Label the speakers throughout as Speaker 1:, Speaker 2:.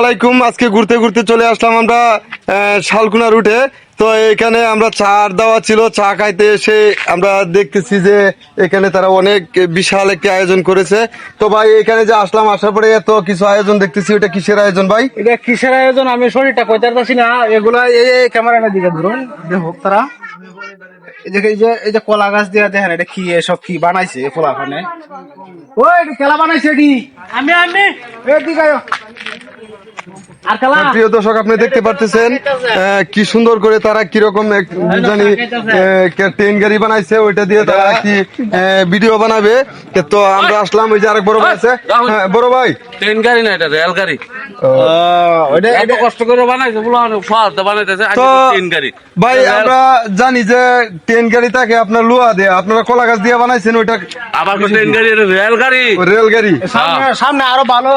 Speaker 1: আলাইকুম। আজকে ঘুরতে ঘুরতে চলে আসলাম আমরা শালকুনা রুটে তো এখানে আমরা দেওয়া ছিল, চা খাইতে এসে আমরা দেখতেছি যে এখানে তারা অনেক বিশাল একটি আয়োজন করেছে। তো ভাই, এখানে যে আসলাম, আসার পরে এত কিছু আয়োজন দেখতেছি, ওটা কিসের আয়োজন ভাই?
Speaker 2: এটা কিসের আয়োজন? আমি শরীরটা কইতে পারছি না। এগুলা এই ক্যামেরাটা দিকে ধরুন। দেখো তারা। এই যে কলা গাছ দিয়ে দেখেন, এটা কি, এসব কি বানাইছে আমি আমি Gracias.
Speaker 1: প্রিয় দর্শক আপনি দেখতে পারতেছেন আহ, কি সুন্দর করে তারা কীরকম এক- জানি ট্রেন গাড়ি বানাইছে ওইটা দিয়ে তারা একটি ভিডিও বানাবে। তো আমরা আসলাম ওই যে আরেক বড় ভাই আছে। হ্যাঁ, বড় ভাই।
Speaker 3: ট্রেন গাড়ি না এটা রেল গাড়ি।
Speaker 1: ভাই আমরা জানি যে ট্রেন গাড়ি থাকে আপনার লোহা দিয়ে আপনারা কলা গাছ দিয়ে বানাইছেন ওইটা
Speaker 3: আবার ট্রেন গাড়ি রেল গাড়ি।
Speaker 1: রেল গাড়ি।
Speaker 2: সামনে আরও ভালো।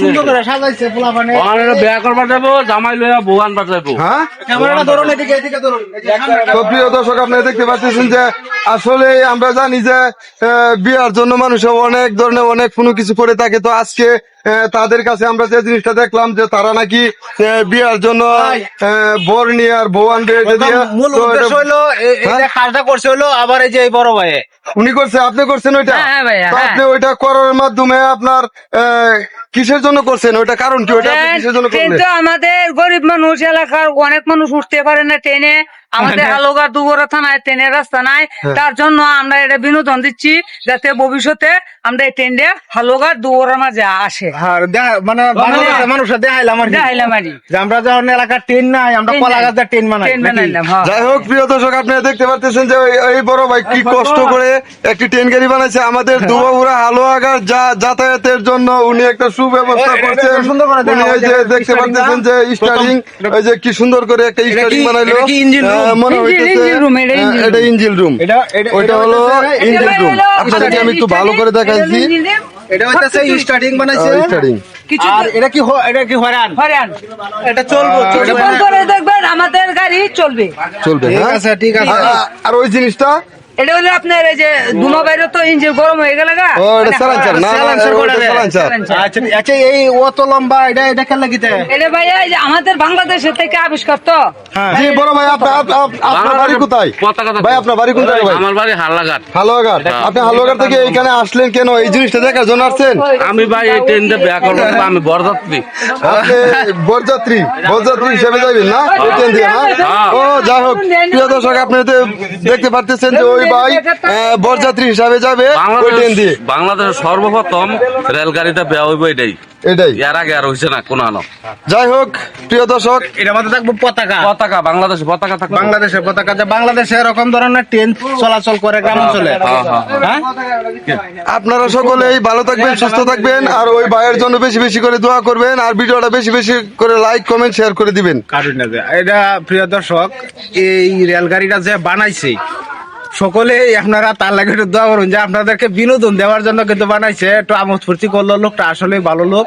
Speaker 2: সুন্দর করে সাজাইছে পোলা মানে
Speaker 3: ওখানে বিয়া করবার যাব জামাই লইয়া ভগবান বাঁচাইবো
Speaker 1: হ্যাঁ?
Speaker 2: ক্যামেরাটা ধরুন এদিকে এদিকে ধরুন এই যে সামনে-
Speaker 1: তো প্রিয় দর্শক আপনারা দেখতে পাচ্ছেন যে আসলে আমরা জানি যে বিয়ার জন্য মানুষ অনেক ধরনের অনেক কোনো কিছু করে থাকে। তো আজকে তাদের কাছে আমরা যে জিনিসটা দেখলাম যে তারা নাকি বিয়ার জন্য আহ, বর নিয়ে আর বউ আনবে।
Speaker 2: মূল উদ্দেশ্য
Speaker 1: হ্যাঁ?
Speaker 2: এইটা কাজটা করছে হইল আবার এই যে এই বড় ভাই
Speaker 1: উনি করছে আপনি করছেন ওইটা?
Speaker 4: হ্যাঁ।
Speaker 1: আপনি ওইটা করার মাধ্যমে আপনার আহ, কিসের জন্য করছেন? ওটা কারণ কি? আপনি কিসের জন্য করলেন?
Speaker 4: কিন্তু আমাদের গরিব মানুষ এলাকার অনেক মানুষ উঠতে পারে না ট্রেনে। আমাদের
Speaker 1: হ্যাঁ।
Speaker 4: হালুগা দুবরা থানায় ট্রেনের রাস্তা নাই। তার জন্য আমরা এটা বিনোদন দিচ্ছি যাতে ভবিষ্যতে আমরা এই ট্রেনটা হালুগা মাঝে আসে।
Speaker 2: হ্যাঁ মানে বাংলাদেশের দেখাইলাম আর
Speaker 4: দেখাইলাম আর
Speaker 2: আমরা যখন এলাকার ট্রেন নাই আমরা
Speaker 4: ট্রেন
Speaker 2: কলা
Speaker 4: নাই।
Speaker 2: গাছের ট্রেন বানাই
Speaker 4: ট্রেন
Speaker 2: নাকি?
Speaker 4: বানাইলাম হ্যাঁ।
Speaker 1: যাই হোক প্রিয় দর্শক আপনারা দেখতে পাচ্ছেন যে এই বড় ভাই কি কষ্ট করে একটি ট্রেন গাড়ি বানাইছে। আমাদের দুবাবুরা হালুয়াগার যা যাতায়াতের জন্য উনি একটা সুব্যবস্থা করছেন।
Speaker 2: সুন্দর করে
Speaker 1: উনি এই যে দেখতে পাচ্ছেন যে? স্টারিং এই যে কি সুন্দর করে একটা স্টারিং
Speaker 2: কি-
Speaker 1: বানাইলো। মনে হইতেছে
Speaker 4: এটা।
Speaker 1: ইঞ্জিন রুম হলো
Speaker 4: ইঞ্জিল
Speaker 1: রুম আপনাদেরকে আমি একটু ভালো করে দেখাইছি।
Speaker 2: এটা হচ্ছে স্টার্টিং বানাইছে।
Speaker 1: স্টার্টিং
Speaker 4: কিছু
Speaker 2: আর এটা কি হ- এটা কি হরান
Speaker 4: হরেন
Speaker 2: এটা চলবো চলবে।
Speaker 4: করে দেখবেন আমাদের গাড়ি চলবে।
Speaker 1: চলবে
Speaker 2: ঠিক
Speaker 1: হ্যাঁ?
Speaker 2: আছে ঠিক আছে।
Speaker 1: আর- ওই জিনিসটা?
Speaker 4: এটা হলো আপনার এই যে দুমা বাইরে তো ইঞ্জিন গরম হয়ে গেল গা।
Speaker 1: ও এটা সালাঞ্চার না না
Speaker 2: Silencer করে
Speaker 1: ওইটা
Speaker 2: দেয়।
Speaker 1: সালাঞ্চার
Speaker 2: আচ্ছা আচ্ছা এই অত লম্বা এটা এটা খেলে কিতে
Speaker 4: এটা ভাইয়া এই আমাদের বাংলাদেশের থেকে আবিষ্কার তো।
Speaker 2: হ্যাঁ।
Speaker 1: জি বড় ভাই আপনার আপ- আপ- আপনার বাড়ি কোথায়? ভাই আপনার বাড়ি কোথায় ভাই?
Speaker 3: আমার বাড়ি হাল্লাঘাট
Speaker 1: হালুয়াঘাট। আপনি হালুয়াঘাট থেকে এখানে আসলেন কেন? এই জিনিসটা দেখার জন্য আসছেন?
Speaker 3: আমি ভাই এই ট্রেনটা করব আমি বরযাত্রী।
Speaker 1: আপনি বরযাত্রী বরযাত্রী হিসেবে যাবেন না? ওই ট্রেন দিয়ে না? ও যাই হোক। প্রিয় দর্শক আপনি দেখতে পারতেছেন যে ওই ভাই বরযাত্রী হিসাবে যাবে ওই ট্রেন দিয়ে।
Speaker 3: বাংলাদেশের সর্বপ্রথম রেলগাড়িটা বিয়া হইব এটাই।
Speaker 1: এটাই।
Speaker 3: এর আগে আর হইছে না কোন আনো
Speaker 1: যাই হোক প্রিয় দর্শক
Speaker 2: এটা মধ্যে থাকব পতাকা।
Speaker 3: পতাকা বাংলাদেশ পতাকা থাকবে।
Speaker 2: বাংলাদেশের পতাকা যে বাংলাদেশে এরকম ধরনের ট্রেন চলাচল করে গ্রাম অঞ্চলে।
Speaker 3: হ্যাঁ, হ্যাঁ, হ্যাঁ।
Speaker 1: আপনারা সকলেই ভালো থাকবেন সুস্থ থাকবেন আর ওই ভাইয়ের জন্য বেশি বেশি করে দোয়া করবেন আর ভিডিওটা বেশি বেশি করে লাইক কমেন্ট শেয়ার করে দিবেন।
Speaker 2: এটা প্রিয় দর্শক এই রেলগাড়িটা যে বানাইছে সকলেই আপনারা তার লাগে দোয়া করুন যে আপনাদেরকে বিনোদন দেওয়ার জন্য কিন্তু বানাইছে। একটু আমোদ ফুর্তি করল লোকটা আসলে ভালো লোক।